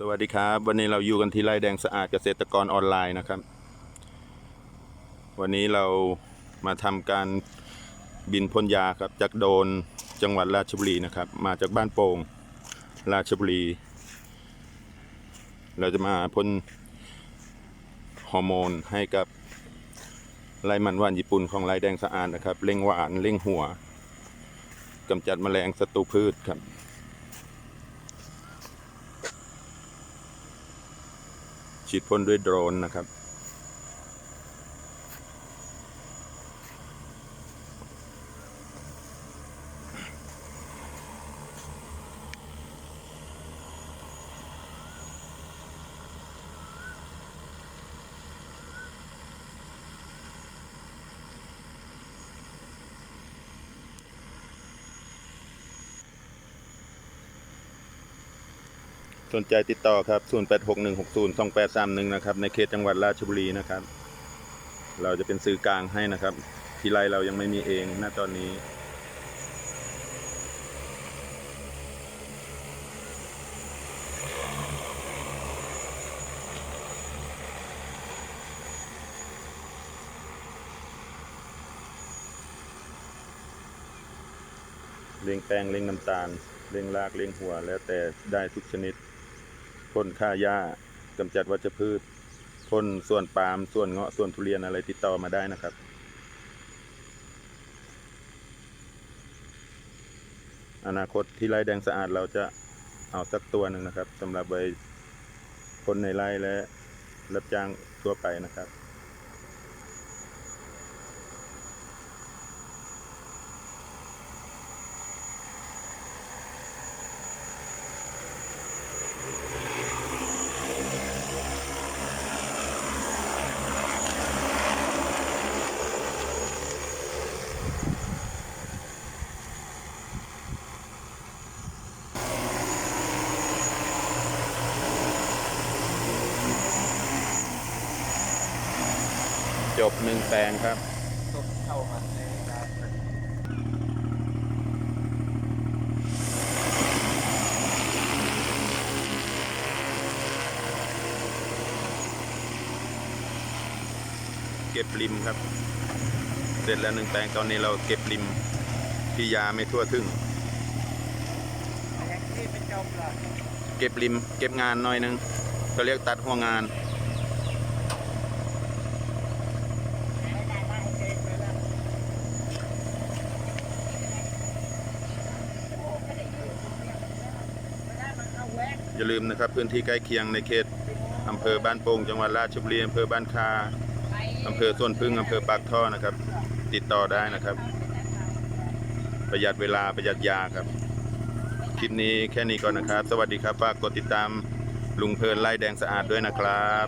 สวัสดีครับ วันนี้เราอยู่กันที่ไร่แดงสะอาดเกษตรกรออนไลน์นะครับ วันนี้เรามาทำการบินพ่นยาครับจากโดนจังหวัดราชบุรีนะครับ มาจากบ้านโป่งราชบุรี เราจะมาพ่นฮอร์โมนให้กับไร่มันหว่านญี่ปุ่นของไร่แดงสะอาดนะครับเร่งหวานเร่งหัวกำจัดแมลงศัตรูพืชครับ ฉีดพ่นด้วยโดรนนะครับ สนใจติดต่อครับ 0861602831 นะครับ ในเขตจังหวัดราชบุรีนะครับ เราจะเป็นสื่อกลางให้นะครับ ที่ไรเรายังไม่มีเองณตอนนี้เลี้ยงแป้งเลี้ยงน้ำตาลเลี้ยงรากเลี้ยงหัว แล้วแต่ได้ทุกชนิด พ่นฆ่าหญ้ากำจัดวัชพืชพ่นส่วนปาล์มส่วนเงาะส่วนทุเรียนอะไรติดต่อมาได้นะครับ อนาคตที่ไร่แดงสะอาดเราจะเอาสักตัวหนึ่งนะครับสำหรับไว้คนในไร่และรับจ้างทั่วไปนะครับ จบหนึ่งแปลงครับเข้ามาในการเก็บริมครับ เสร็จแล้วหนึ่งแปลงตอนนี้เราเก็บริมที่ยาไม่ทั่วถึงเก็บริม เก็บงานหน่อยหนึงก็เรียกตัดหัวงาน ไม่ได้ได้เองเลยนะ อย่าลืมนะครับพื้นที่ใกล้เคียงในเขตอำเภอบ้านโป่งจังหวัดราชบุรีอำเภอบ้านคาอำเภอส่วนพึ่งอำเภอปากท่อนะครับ ติดต่อได้นะครับ ประหยัดเวลาประหยัดยาครับ คลิปนี้แค่นี้ก่อนนะครับ สวัสดีครับฝากกดติดตามลุงเพลินไล่แดงสะอาดด้วยนะครับ